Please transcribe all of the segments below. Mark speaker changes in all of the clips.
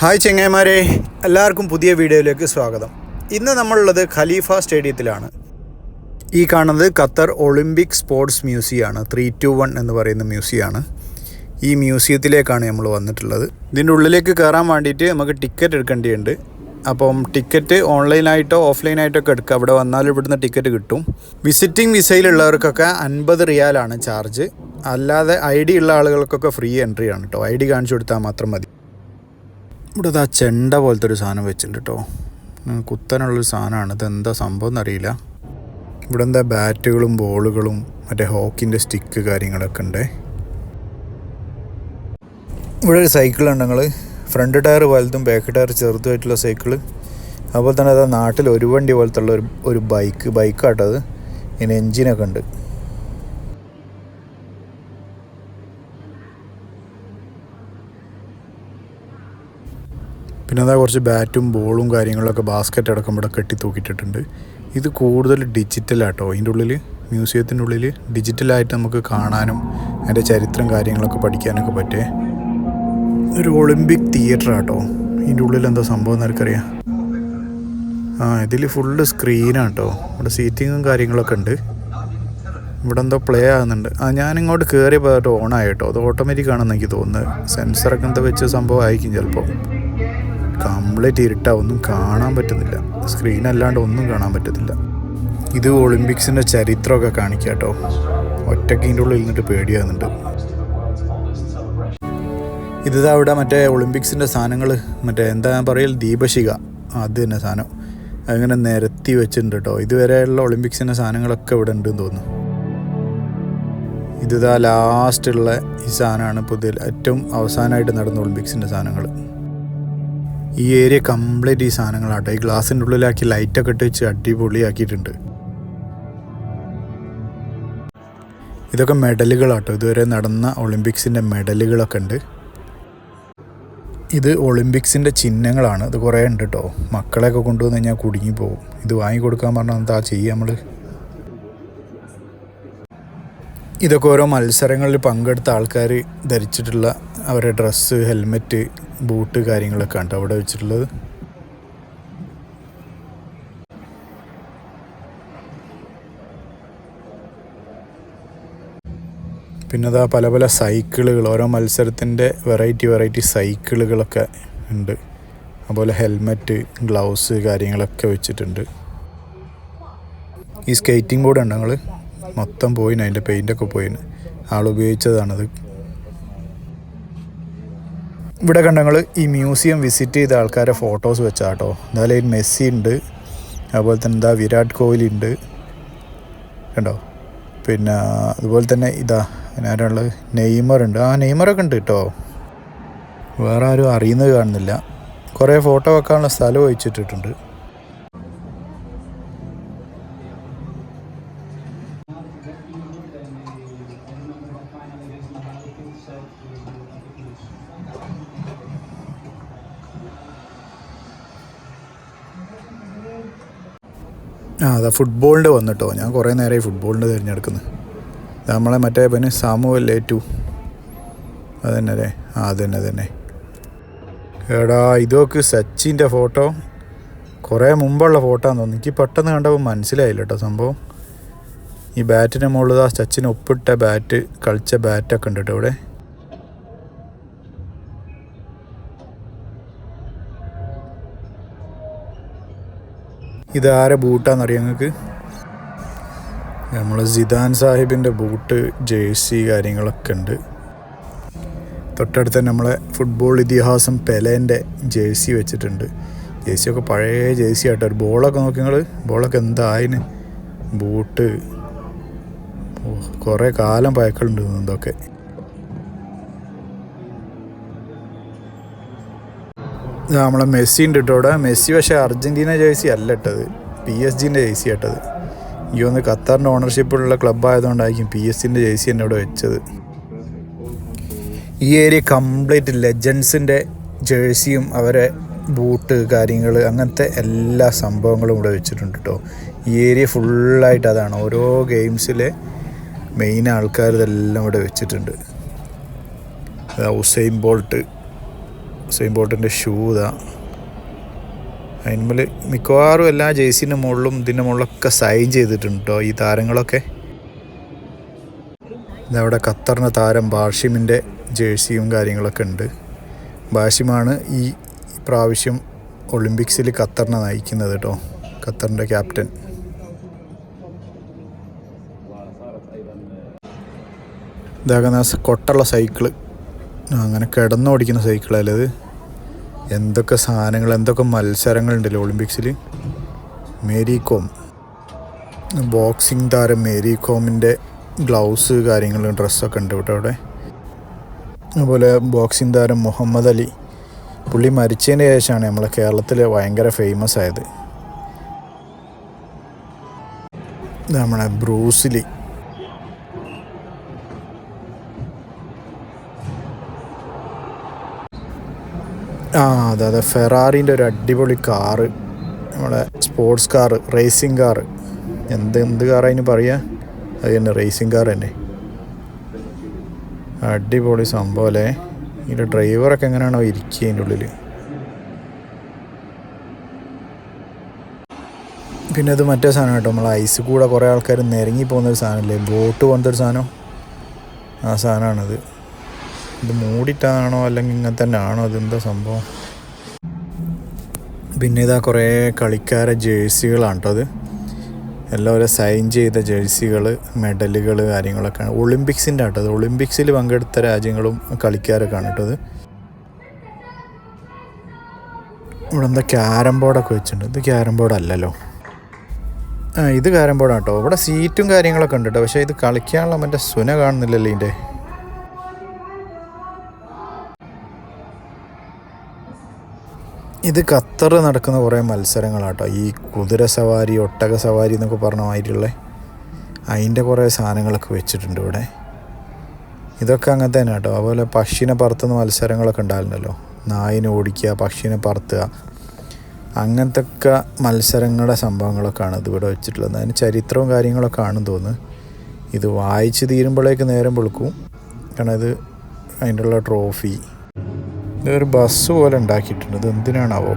Speaker 1: Hi ചെങ്ങായിമാരെ എല്ലാവർക്കും പുതിയ വീഡിയോയിലേക്ക് സ്വാഗതം. ഇന്ന് നമ്മളുള്ളത് ഖലീഫ സ്റ്റേഡിയത്തിലാണ്. ഈ കാണുന്നത് ഖത്തർ ഒളിമ്പിക് സ്പോർട്സ് മ്യൂസിയമാണ് ത്രീ ടു വൺ എന്ന് പറയുന്ന മ്യൂസിയമാണ് ഈ മ്യൂസിയത്തിലേക്കാണ് നമ്മൾ വന്നിട്ടുള്ളത്. ഇതിന്റെ ഉള്ളിലേക്ക് കയറാൻ വേണ്ടിയിട്ട് നമുക്ക് ടിക്കറ്റ് എടുക്കേണ്ടിയുണ്ട്. അപ്പം ടിക്കറ്റ് ഓൺലൈനായിട്ടോ ഓഫ്ലൈനായിട്ടോ ഒക്കെ എടുക്കുക അവിടെ വന്നാൽ ഇവിടുന്ന് ടിക്കറ്റ് കിട്ടും. വിസിറ്റിംഗ് വിസയിലുള്ളവർക്കൊക്കെ അൻപത് റിയാലാണ് ചാർജ്. അല്ലാതെ ഐ ഡി ഉള്ള ആളുകൾക്കൊക്കെ ഫ്രീ എൻട്രി ആണ് കേട്ടോ. ഐ ഡി കാണിച്ചു കൊടുത്താൽ മാത്രം മതി. ഇവിടെ ആ ചെണ്ട പോലത്തെ ഒരു സാധനം വെച്ചിട്ടുണ്ട് കേട്ടോ കുത്തനുള്ളൊരു സാധനമാണ്. ഇതെന്താ സംഭവം എന്നറിയില്ല. ഇവിടെ എന്താ ബാറ്റുകളും ബോളുകളും മറ്റേ ഹോക്കിന്റെ സ്റ്റിക്ക് കാര്യങ്ങളൊക്കെ ഉണ്ട്. ഇവിടെ ഒരു സൈക്കിളുണ്ട് ഞങ്ങൾ ഫ്രണ്ട് ടയർ വലുതും ബാക്ക് ടയർ ചെറുതുമായിട്ടുള്ള സൈക്കിൾ അതുപോലെ തന്നെ അതാ നാട്ടിൽ ഒരു വണ്ടി പോലത്തുള്ള ഒരു ഒരു ബൈക്ക് ബൈക്കാട്ടത് ഇതിന് എൻജിനൊക്കെ ഉണ്ട്. പിന്നെ അതാ കുറച്ച് ബാറ്റും ബോളും കാര്യങ്ങളൊക്കെ ബാസ്ക്കറ്റ് അടക്കം ഇവിടെ കെട്ടി തൂക്കിയിട്ടിട്ടുണ്ട്. ഇത് കൂടുതൽ ഡിജിറ്റലാട്ടോ ഇതിന്റെ ഉള്ളിൽ മ്യൂസിയത്തിന്റെ ഉള്ളിൽ ഡിജിറ്റലായിട്ട് നമുക്ക് കാണാനും അതിന്റെ ചരിത്രം കാര്യങ്ങളൊക്കെ പഠിക്കാനൊക്കെ പറ്റേ. ഒരു ഒളിമ്പിക് തിയേറ്റർ ആട്ടോ. ഇതിന്റെ ഉള്ളിൽ എന്താ സംഭവം എന്നറിയാം ആ ഇതിൽ ഫുള്ള് സ്ക്രീനാണ് കേട്ടോ ഇവിടെ സീറ്റിങ്ങും കാര്യങ്ങളൊക്കെ ഉണ്ട്. ഇവിടെ എന്തോ പ്ലേ ആകുന്നുണ്ട്. ആ ഞാനിങ്ങോട്ട് കയറിയപ്പോൾ ഓൺ ആയിട്ടോ അത് ഓട്ടോമാറ്റിക് ആണെന്ന് എനിക്ക് തോന്നുന്നത് സെൻസറൊക്കെ എന്താ വെച്ച സംഭവം ആയിരിക്കും ചിലപ്പോൾ കംപ്ലീറ്റ് ഇരുട്ടാ ഒന്നും കാണാൻ പറ്റുന്നില്ല. സ്ക്രീൻ അല്ലാണ്ട് ഒന്നും കാണാൻ പറ്റത്തില്ല. ഇത് ഒളിമ്പിക്സിന്റെ ചരിത്രമൊക്കെ കാണിക്കുക കേട്ടോ ഒറ്റയ്ക്ക് ഇതിന്റെ ഉള്ളിൽ നിന്നിട്ട് പേടിയാകുന്നുണ്ട് ഇത് അവിടെ മറ്റേ ഒളിമ്പിക്സിന്റെ സാധനങ്ങൾ മറ്റേ എന്താ പറയൽ ദീപശിക അത് തന്നെ സാധനം. അങ്ങനെ നിരത്തി വെച്ചിട്ടുണ്ട് കേട്ടോ ഇതുവരെയുള്ള ഒളിമ്പിക്സിന്റെ സാധനങ്ങളൊക്കെ ഇവിടെ ഉണ്ടെന്ന് തോന്നുന്നു. ഇതാ ലാസ്റ്റുള്ള ഈ സാധനമാണ് പുതിയ ഏറ്റവും അവസാനമായിട്ട് നടന്ന ഒളിമ്പിക്സിന്റെ സാധനങ്ങൾ ഈ ഏരിയ കംപ്ലീറ്റ് ഈ സാധനങ്ങളാട്ടോ. ഈ ഗ്ലാസിന്റെ ഉള്ളിലാക്കി ലൈറ്റൊക്കെ ഇട്ട് വെച്ച് അടിപൊളിയാക്കിയിട്ടുണ്ട്. ഇതൊക്കെ മെഡലുകളാട്ടോ. ഇതുവരെ നടന്ന ഒളിമ്പിക്സിന്റെ മെഡലുകളൊക്കെ ഉണ്ട്. ഇത് ഒളിമ്പിക്സിന്റെ ചിഹ്നങ്ങളാണ്. ഇത് കുറേ ഉണ്ട് കേട്ടോ മക്കളെയൊക്കെ കൊണ്ടുവന്ന് കഴിഞ്ഞാൽ കുടുങ്ങി പോകും ഇത് വാങ്ങിക്കൊടുക്കാൻ പറഞ്ഞാൽ എന്താ ചെയ്യുക നമ്മൾ ഇതൊക്കെ ഓരോ മത്സരങ്ങളിൽ പങ്കെടുത്ത ആൾക്കാർ ധരിച്ചിട്ടുള്ള അവരുടെ ഡ്രസ്സ് ഹെൽമെറ്റ് ബൂട്ട് കാര്യങ്ങളൊക്കെ ഉണ്ട് അവിടെ വെച്ചിട്ടുള്ളത്? പിന്നെ അതാ പല പല സൈക്കിളുകൾ. ഓരോ മത്സരത്തിന്റെ വെറൈറ്റി വെറൈറ്റി സൈക്കിളുകളൊക്കെ ഉണ്ട്. അതുപോലെ ഹെൽമെറ്റ് ഗ്ലൗസ് കാര്യങ്ങളൊക്കെ വെച്ചിട്ടുണ്ട്. ഈ സ്കേറ്റിംഗ് ബോർഡ് ഉണ്ട് ഞങ്ങൾ മൊത്തം പോയിന് അതിന്റെ പെയിന്റൊക്കെ പോയിന്. ആൾ ഉപയോഗിച്ചതാണത് ഇവിടെ കണ്ട ഞങ്ങൾ ഈ മ്യൂസിയം വിസിറ്റ് ചെയ്ത ആൾക്കാരെ ഫോട്ടോസ് വെച്ചാട്ടോ. എന്തായാലും മെസ്സി ഉണ്ട്. അതുപോലെ തന്നെ എന്താ വിരാട് കോഹ്ലി ഉണ്ട്. കണ്ടോ? പിന്നെ അതുപോലെ തന്നെ ഇതാ ആരാളുള്ളത് നെയ്മർ ഉണ്ട്. ആ നെയ്മറൊക്കെ ഉണ്ട് കേട്ടോ. വേറെ ആരും അറിയുന്നത് കാണുന്നില്ല. കുറേ ഫോട്ടോ വെക്കാനുള്ള സ്ഥലം ഒഴിച്ചിട്ടിട്ടുണ്ട്. അതാ ഫുട്ബോളിന്റെ വന്നിട്ടോ. ഞാൻ കുറേ നേരമായി ഫുട്ബോളിന്റെ തിരഞ്ഞെടുക്കുന്നത് നമ്മളെ മറ്റേ പിന്നെ സാമുവൽ ഏറ്റു അതന്നെ അല്ലേ ആ അതന്നെ അതന്നെ. എടാ ഇതൊക്കെ സച്ചിന്റെ ഫോട്ടോ. കുറേ മുമ്പുള്ള ഫോട്ടോ ആണെന്ന് തോന്നുന്നു. എനിക്ക് പെട്ടെന്ന് കണ്ടപ്പോൾ മനസ്സിലായില്ല കേട്ടോ സംഭവം. ഈ ബാറ്റിന്റെ മുകളിൽ ആ സച്ചിന് ഒപ്പിട്ട ബാറ്റ് കളിച്ച ബാറ്റൊക്കെ ഉണ്ട് കേട്ടോ ഇവിടെ? ഇതാരെ ബൂട്ടാന്നറിയാം നിങ്ങൾക്ക്? നമ്മൾ ജിദാൻ സാഹിബിന്റെ ബൂട്ട് ജേഴ്സി കാര്യങ്ങളൊക്കെ ഉണ്ട്. തൊട്ടടുത്ത് നമ്മളെ ഫുട്ബോൾ ഇതിഹാസം പെലേന്റെ ജേഴ്സി വെച്ചിട്ടുണ്ട്. ജേഴ്സിയൊക്കെ പഴയ ജേഴ്സി ആയിട്ട് ഒരു ബോളൊക്കെ നോക്കി നിങ്ങൾ ബോളൊക്കെ എന്തായിന്? ബൂട്ട്. കുറേ കാലം പയക്കളുണ്ട് ഇതൊക്കെ. നമ്മളെ മെസ്സി ഉണ്ട് കേട്ടോ ഇവിടെ മെസ്സി പക്ഷേ അർജന്റീന ജേഴ്സി അല്ല ഇട്ടത്. പി എസ് ജിന്റെ ജേഴ്സി ഇട്ടത്. ഈ ഒന്ന് ഖത്തറിന്റെ ഓണർഷിപ്പുള്ള ക്ലബ്ബായതുകൊണ്ടായിരിക്കും പി എസ് സിന്റെ ജേഴ്സി തന്നെ ഇവിടെ വെച്ചത്. ഈ ഏരിയ കംപ്ലീറ്റ് ലെജൻസിന്റെ ജേഴ്സിയും അവരെ ബൂട്ട് കാര്യങ്ങൾ അങ്ങനത്തെ എല്ലാ സംഭവങ്ങളും ഇവിടെ വെച്ചിട്ടുണ്ട് കേട്ടോ ഈ ഏരിയ ഫുള്ളായിട്ട് അതാണ്. ഓരോ ഗെയിംസിലെ മെയിൻ ആൾക്കാർ ഇതെല്ലാം ഇവിടെ വെച്ചിട്ടുണ്ട്. ഹുസൈൻ ബോൾട്ട് സെയിം ബോട്ടിന്റെ ഷൂ ഇതാ. അതിന്മേൽ മിക്കവാറും എല്ലാ ജേഴ്സിന്റെ മുകളിലും ഇതിന്റെ മുകളിലൊക്കെ സൈൻ ചെയ്തിട്ടുണ്ട് കേട്ടോ ഈ താരങ്ങളൊക്കെ. ഇതവിടെ ഖത്തറിന്റെ താരം ബാഷിമിന്റെ ജേഴ്സിയും കാര്യങ്ങളൊക്കെ ഉണ്ട്. ബാഷിമാണ് ഈ പ്രാവശ്യം ഒളിമ്പിക്സിൽ ഖത്തറിനെ നയിക്കുന്നത് കേട്ടോ ഖത്തറിന്റെ ക്യാപ്റ്റൻ. ഇതാകുന്ന കൊട്ടുള്ള സൈക്കിൾ ആ, കിടന്ന് ഓടിക്കുന്ന സൈക്കിളല്ലേ അത് എന്തൊക്കെ സാധനങ്ങൾ എന്തൊക്കെ മത്സരങ്ങളുണ്ടല്ലോ ഒളിമ്പിക്സിൽ? മേരി കോം ബോക്സിംഗ് താരം മേരി കോമിന്റെ ഗ്ലൗസ് കാര്യങ്ങളും ഡ്രസ്സൊക്കെ ഉണ്ട് കേട്ടോ അവിടെ. അതുപോലെ ബോക്സിംഗ് താരം മുഹമ്മദ് അലി. പുള്ളി മരിച്ചതിന് ശേഷമാണ് നമ്മളെ കേരളത്തിൽ ഭയങ്കര ഫേമസ് ആയത്. നമ്മളെ ബ്രൂസിലി ആ അതെ അതെ. ഫെറാറിന്റെ ഒരു അടിപൊളി കാറ്. നമ്മളെ സ്പോർട്സ് കാറ് റേസിംഗ് കാറ്. എന്ത് എന്ത് കാറായിന് പറയുക അത് തന്നെ റേസിംഗ് കാർ തന്നെ. അടിപൊളി സംഭവം അല്ലേ? ഇതിന്റെ ഡ്രൈവറൊക്കെ എങ്ങനെയാണോ ഇരിക്കുക അതിന്റെ ഉള്ളിൽ പിന്നെ അത് മറ്റേ സാധനം കേട്ടോ നമ്മൾ ഐസ് കൂടെ കുറേ ആൾക്കാർ നിരങ്ങി പോകുന്നൊരു സാധനമല്ലേ? ബോട്ട് പോലത്തെ ഒരു സാധനം? ആ സാധനമാണിത്. ഇത് മൂടിയിട്ടാണോ അല്ലെങ്കിൽ ഇങ്ങനെ തന്നെ ആണോ അതെന്താ സംഭവം? പിന്നെ ഇതാ കുറേ കളിക്കാരെ ജേഴ്സികളാണ് കേട്ടോ അത്. എല്ലാവരും സൈൻ ചെയ്ത ജേഴ്സികൾ മെഡലുകൾ കാര്യങ്ങളൊക്കെയാണ് ഒളിമ്പിക്സിന്റെ ആട്ടോ അത്. ഒളിമ്പിക്സിൽ പങ്കെടുത്ത രാജ്യങ്ങളും കളിക്കാരൊക്കെ ആണ് കേട്ടോ അത്. ഇവിടെ എന്താ ക്യാരം ബോർഡൊക്കെ വെച്ചിട്ടുണ്ട്. ഇത് ക്യാരം ബോർഡ് അല്ലല്ലോ. ആ ഇത് ക്യാരം ബോർഡാണ് കേട്ടോ. ഇവിടെ സീറ്റും കാര്യങ്ങളൊക്കെ ഉണ്ട് കേട്ടോ. പക്ഷേ ഇത് കളിക്കാനുള്ള മറ്റേ സുന കാണുന്നില്ലല്ലോ ഇതിന്റെ. ഇത് ഖത്തർ നടക്കുന്ന കുറേ മത്സരങ്ങളാട്ടോ. ഈ കുതിര സവാരി ഒട്ടക സവാരി എന്നൊക്കെ പറഞ്ഞ മാതിരിയുള്ള അതിന്റെ കുറേ സാധനങ്ങളൊക്കെ വെച്ചിട്ടുണ്ട് ഇവിടെ. ഇതൊക്കെ അങ്ങനെ തന്നെ കേട്ടോ അതുപോലെ പക്ഷിനെ പറത്തുന്ന മത്സരങ്ങളൊക്കെ ഉണ്ടായിരുന്നല്ലോ. നായിനെ ഓടിക്കുക പക്ഷിനെ പറത്തുക അങ്ങനത്തെ ഒക്കെ മത്സരങ്ങളുടെ സംഭവങ്ങളൊക്കെയാണ് ഇതിവിടെ വെച്ചിട്ടുള്ളത്. അതിന് ചരിത്രവും കാര്യങ്ങളൊക്കെ ആണെന്ന് തോന്നുന്നു. ഇത് വായിച്ച് തീരുമ്പോഴേക്ക് നേരം വെളുക്കും. കാരണം ഇത് അതിന്റെ ഉള്ള ട്രോഫി. ഇതൊരു ബസ് പോലെ ഉണ്ടാക്കിയിട്ടുണ്ട്. ഇത് എന്തിനാണാവോ?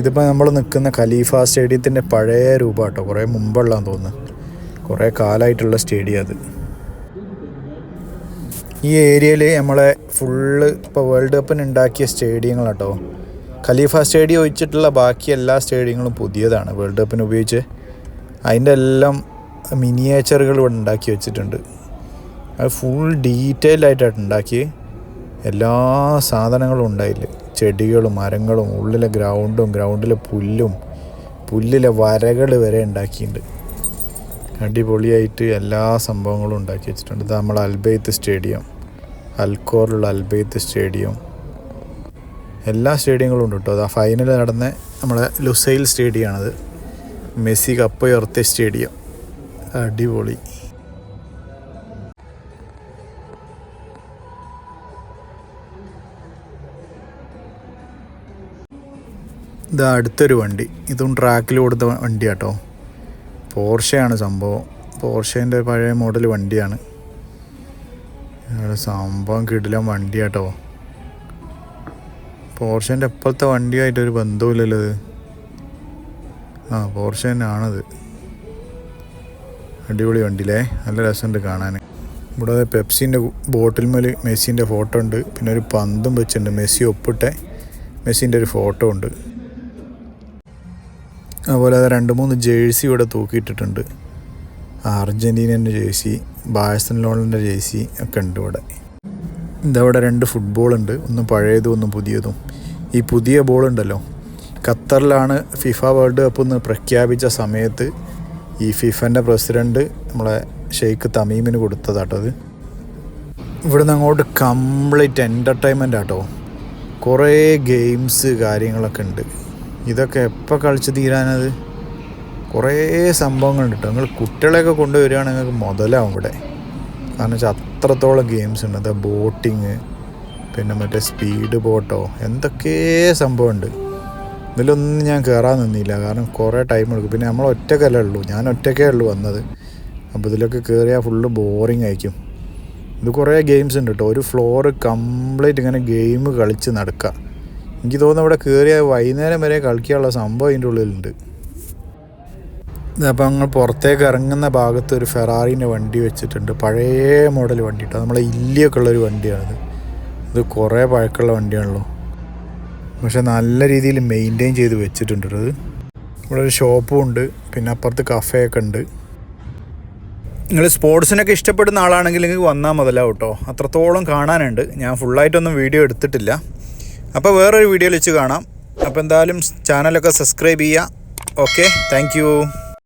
Speaker 1: ഇതിപ്പോൾ നമ്മൾ നിൽക്കുന്ന ഖലീഫ സ്റ്റേഡിയത്തിന്റെ പഴയ രൂപം കേട്ടോ കുറേ മുമ്പുള്ളതാന്ന് തോന്നുന്നു. കുറേ കാലമായിട്ടുള്ള സ്റ്റേഡിയം അത്. ഈ ഏരിയയിൽ നമ്മളെ ഫുള്ള് ഇപ്പോൾ വേൾഡ് കപ്പിന് ഉണ്ടാക്കിയ സ്റ്റേഡിയങ്ങളാട്ടോ. ഖലീഫ സ്റ്റേഡിയം ഒഴിച്ചിട്ടുള്ള ബാക്കി എല്ലാ സ്റ്റേഡിയങ്ങളും പുതിയതാണ്. വേൾഡ് കപ്പിന് ഉപയോഗിച്ച് അതിന്റെ എല്ലാം മിനിയേച്ചറുകൾ ഇവിടെ ഉണ്ടാക്കി വെച്ചിട്ടുണ്ട്. അത് ഫുൾ ഡീറ്റെയിൽഡ് ആയിട്ടാണ് ഉണ്ടാക്കി എല്ലാ സാധനങ്ങളും ഉണ്ടായില്ല? ചെടികളും മരങ്ങളും ഉള്ളിലെ ഗ്രൗണ്ടും ഗ്രൗണ്ടിലെ പുല്ലും പുല്ലിലെ വരകൾ വരെ ഉണ്ടാക്കിയിട്ടുണ്ട്. അടിപൊളിയായിട്ട് എല്ലാ സംഭവങ്ങളും ഉണ്ടാക്കി വെച്ചിട്ടുണ്ട്. ഇത് നമ്മളെ അൽബെയ്ത്ത് സ്റ്റേഡിയം അൽക്കോറിലുള്ള അൽബെയ്ത്ത് സ്റ്റേഡിയം. എല്ലാ സ്റ്റേഡിയങ്ങളും ഉണ്ട് കേട്ടോ. അത് ആ ഫൈനൽ നടന്ന നമ്മളെ ലുസൈൽ സ്റ്റേഡിയമാണത്. മെസ്സി കപ്പ് ഉയർത്തിയ സ്റ്റേഡിയം. അടിപൊളി. ഇതാ അടുത്തൊരു വണ്ടി. ഇതും ട്രാക്കിൽ കൊടുത്ത വണ്ടി കേട്ടോ പോർഷയാണ് സംഭവം. പോർഷേന്റെ പഴയ മോഡൽ വണ്ടിയാണ്. സംഭവം കിടില വണ്ടി കേട്ടോ പോർഷേന്റെ എപ്പോഴത്തെ വണ്ടിയായിട്ടൊരു ബന്ധവുമില്ലല്ലോ ഇത്. ആ പോർഷ തന്നെയാണത്. അടിപൊളി വണ്ടിയിലേ നല്ല രസമുണ്ട് കാണാൻ. ഇവിടെ പെപ്സിന്റെ ബോട്ടിൽ മേൽ മെസ്സിന്റെ ഫോട്ടോ ഉണ്ട്. പിന്നെ ഒരു പന്തും വെച്ചിട്ടുണ്ട്. മെസ്സി ഒപ്പിട്ടെ മെസ്സിന്റെ ഒരു ഫോട്ടോ ഉണ്ട്. അതുപോലെ അത് രണ്ട് മൂന്ന് ജേഴ്സി ഇവിടെ തൂക്കിയിട്ടിട്ടുണ്ട്. അർജന്റീനന്റെ ജേഴ്സി ബാഴ്സലോണിന്റെ ജേഴ്സി ഒക്കെ ഉണ്ട് ഇവിടെ. ഇതവിടെ രണ്ട് ഫുട്ബോൾ ഉണ്ട്. ഒന്ന് പഴയതും ഒന്ന് പുതിയതും. ഈ പുതിയ ബോൾ ഉണ്ടല്ലോ ഖത്തറിലാണ് ഫിഫ വേൾഡ് കപ്പ് എന്ന് പ്രഖ്യാപിച്ച സമയത്ത് ഈ ഫിഫന്റെ പ്രസിഡന്റ് നമ്മളെ ഷെയ്ഖ് തമീമിന് കൊടുത്തതാട്ടോ അത്. ഇവിടുന്ന് അങ്ങോട്ട് കംപ്ലീറ്റ് എന്റർടൈൻമെന്റ് ആട്ടോ. കുറേ ഗെയിംസ് കാര്യങ്ങളൊക്കെ ഉണ്ട്. ഇതൊക്കെ എപ്പോൾ കളിച്ച് തീരാനത്? കുറേ സംഭവങ്ങളുണ്ട് കേട്ടോ നിങ്ങൾ കുട്ടികളെയൊക്കെ കൊണ്ടുവരികയാണെങ്കിൽ നിങ്ങൾക്ക് മുതലാവും ഇവിടെ. കാരണം വെച്ചാൽ അത്രത്തോളം ഗെയിംസ് ഉണ്ട്. അതാ ബോട്ടിങ് പിന്നെ മറ്റേ സ്പീഡ് ബോട്ടോ എന്തൊക്കെ സംഭവമുണ്ട്. ഇതിലൊന്നും ഞാൻ കയറാൻ നിന്നില്ല. കാരണം കുറേ ടൈം എടുക്കും. പിന്നെ നമ്മൾ ഒറ്റക്കല്ലേ ഉള്ളൂ. ഞാൻ ഒറ്റക്കേ ഉള്ളൂ വന്നത്. അപ്പോൾ ഇതിലൊക്കെ കയറിയാൽ ഫുള്ള് ബോറിങ് ആയിരിക്കും. ഇത് കുറേ ഗെയിംസ് ഉണ്ട് കേട്ടോ ഒരു ഫ്ലോർ കംപ്ലീറ്റ് ഇങ്ങനെ ഗെയിം കളിച്ച് നടക്കുക. എനിക്ക് തോന്നുന്നു ഇവിടെ കയറിയ വൈകുന്നേരം വരെ കളിക്കാനുള്ള സംഭവം അതിന്റെ ഉള്ളിലുണ്ട്. അപ്പോൾ ഞങ്ങൾ പുറത്തേക്ക് ഇറങ്ങുന്ന ഭാഗത്ത് ഒരു ഫെറാറിന്റെ വണ്ടി വെച്ചിട്ടുണ്ട്. പഴയ മോഡൽ വണ്ടി കേട്ടോ നമ്മളെ ഇല്ലിയൊക്കെ ഉള്ളൊരു വണ്ടിയാണത്. ഇത് കുറേ പഴക്കമുള്ള വണ്ടിയാണല്ലോ. പക്ഷെ നല്ല രീതിയിൽ മെയിന്റെയിൻ ചെയ്ത് വെച്ചിട്ടുണ്ട് ഇവിടെ ഒരു ഷോപ്പും ഉണ്ട്. പിന്നെ അപ്പുറത്ത് കഫേയൊക്കെ ഉണ്ട്. നിങ്ങൾ സ്പോർട്സിനൊക്കെ ഇഷ്ടപ്പെടുന്ന ആളാണെങ്കിൽ നിങ്ങൾക്ക് വന്നാൽ മുതലാവും കേട്ടോ. അത്രത്തോളം കാണാനുണ്ട്. ഞാൻ ഫുള്ളായിട്ടൊന്നും വീഡിയോ എടുത്തിട്ടില്ല. അപ്പോൾ വേറൊരു വീഡിയോയിൽ വെച്ച് കാണാം. അപ്പോൾ എന്തായാലും ചാനലൊക്കെ സബ്സ്ക്രൈബ് ചെയ്യുക. Okay thank